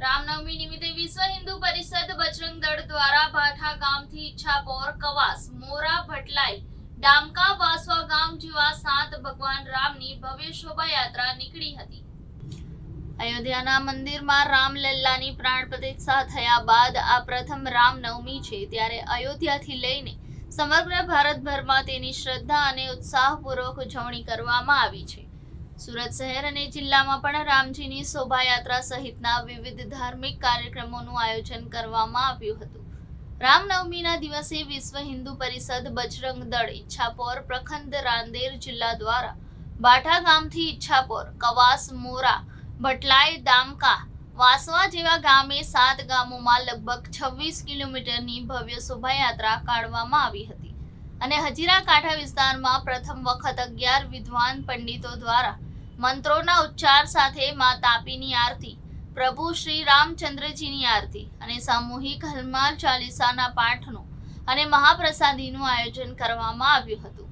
રામનવમી નિમિત્તે વિશ્વ હિન્દુ પરિષદ બજરંગ દળ દ્વારા ભાઠા ગામથી ઈચ્છાપોર કવાસ, મોરા ભટલાઈ, ડામકા વાસવા ગામ જેવા સાત ભગવાન રામની ભવ્ય શોભાયાત્રા નીકળી હતી. અયોધ્યાના મંદિરમાં રામલલ્લાની પ્રાણ પ્રતિષ્ઠા થયા બાદ આ પ્રથમ રામનવમી છે, ત્યારે અયોધ્યાથી લઈને સમગ્ર ભારતભરમાં તેની શ્રદ્ધા અને ઉત્સાહપૂર્વક ઉજવણી કરવામાં આવી છે. સુરત શહેર અને જિલ્લામાં પણ રામજીની શોભાયાત્રા સહિતના વિવિધ ધાર્મિક કાર્યક્રમોનું આયોજન કરવામાં આવ્યું હતું. રામનવમીના દિવસે વિશ્વ હિન્દુ પરિષદ બજરંગ દળ ઈચ્છાપોર પ્રખંડ રાંદેર જિલ્લા દ્વારા બાઠા ગામથી ઈચ્છાપોર, કવાસ, મોરા, ભટલાઈ, દામકા, વાસવા જેવા ગામે સાત ગામોમાં લગભગ છવ્વીસ કિલોમીટરની ભવ્ય શોભાયાત્રા કાઢવામાં આવી હતી. અને હજીરા કાંઠા વિસ્તારમાં પ્રથમ વખત અગિયાર વિદ્વાન પંડિતો દ્વારા મંત્રોના ઉચ્ચાર સાથે મા તાપીની આરતી, પ્રભુ શ્રી રામચંદ્રજીની આરતી અને સામૂહિક હનુમાન ચાલીસાના પાઠનું અને મહાપ્રસાદીનું આયોજન કરવામાં આવ્યું હતું.